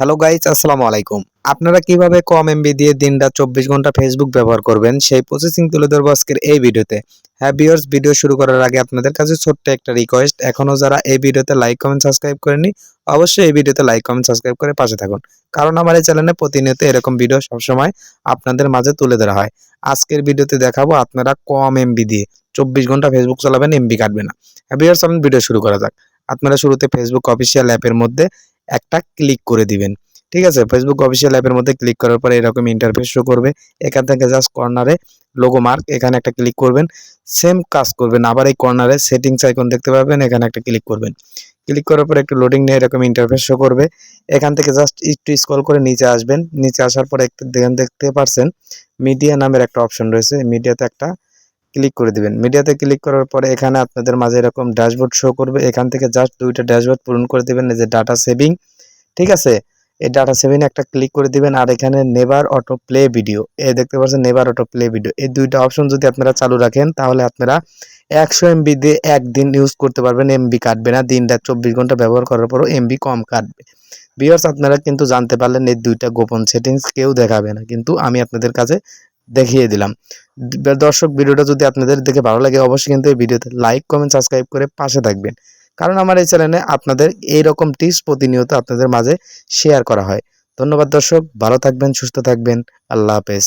Hello guys আসসালামু আলাইকুম। আপনারা কীভাবে কম এমবি দিয়ে দিনটা চব্বিশ ঘণ্টা ফেসবুক ব্যবহার করবেন? সেই প্রসেসিং তুলে ধরবো আজকের এই ভিডিওতে। হ্যাঁ ভিডিও শুরু করার আগে আপনাদের কাছে ছোট্ট একটা রিকোয়েস্ট এখনও যারা এই ভিডিওতে লাইক কমেন্ট সাবস্ক্রাইব করেনি অবশ্যই এই ভিডিওতে লাইক কমেন্ট সাবস্ক্রাইব করে পাশে থাকুন। কারণ আমার এই চ্যানেলে প্রতিনিয়ত এরকম ভিডিও সবসময় আপনাদের মাঝে তুলে ধরা হয়। আজকের ভিডিওতে দেখাবো আপনারা কম এমবি দিয়ে চব্বিশ ঘণ্টা ফেসবুক চালাবেন এমবি কাটবে না। ভিউয়ার্স আমি ভিডিও শুরু করা যাক। আপনারা শুরুতে ফেসবুক অফিসিয়াল অ্যাপের মধ্যে একটা ক্লিক করে দিবেন। ঠিক আছে? ফেসবুক অফিসিয়াল অ্যাপের মধ্যে ক্লিক করার পরে এরকম ইন্টারফেস শো করবে। এখান থেকে জাস্ট কর্নারে লোগো মার্ক এখানে একটা ক্লিক করবেন। সেম কাজ করবেন। আবার এই কর্নারে সেটিংস আইকন দেখতে পাবেন, এখানে একটা ক্লিক করবেন। ক্লিক করার পর একটু লোডিং নিয়ে এরকম ইন্টারফেস শো করবে। এখান থেকে জাস্ট একটু স্ক্রল করে নিচে আসবেন। নিচে আসার পরে একটু দেখতে পারছেন মিডিয়া নামের একটা অপশন রয়েছে। মিডিয়াতে একটা ক্লিক করে দিবেন। মিডিয়াতে ক্লিক করার পরে এখানে আপনাদের মাঝে এরকম ড্যাশবোর্ড শো করবে। এখান থেকে জাস্ট দুইটা ড্যাশবোর্ড পূরণ করে দিবেন, এই যে ডাটা সেভিং ঠিক আছে? এই ডাটা সেভেনে একটা ক্লিক করে দিবেন আর এখানে নেভার অটো প্লে ভিডিও এই দেখতে পাচ্ছেন নেভার অটো প্লে ভিডিও এই দুইটা অপশন যদি আপনারা চালু রাখেন তাহলে আপনারা একশো এমবি দিয়ে একদিন ইউজ করতে পারবেন এমবি কাটবে না, দিন রাত চব্বিশ ঘণ্টা ব্যবহার করার পরও এমবি কম কাটবে। ভিউয়ার্স আপনারা কিন্তু জানতে পারলেন এই দুইটা গোপন সেটিংস কেউ দেখাবে না, কিন্তু আমি আপনাদের কাছে দেখিয়ে দিলাম। দর্শক, ভিডিওটা যদি আপনাদের দেখে ভালো লাগে, অবশ্যই কিন্তু এই ভিডিওতে লাইক কমেন্ট সাবস্ক্রাইব করে পাশে থাকবেন। কারণ আমার এই চ্যানেলে আপনাদের এই রকম টিপস প্রতিনিয়ত আপনাদের মাঝে শেয়ার করা হয়। ধন্যবাদ দর্শক, ভালো থাকবেন, সুস্থ থাকবেন, আল্লাহ হাফেজ।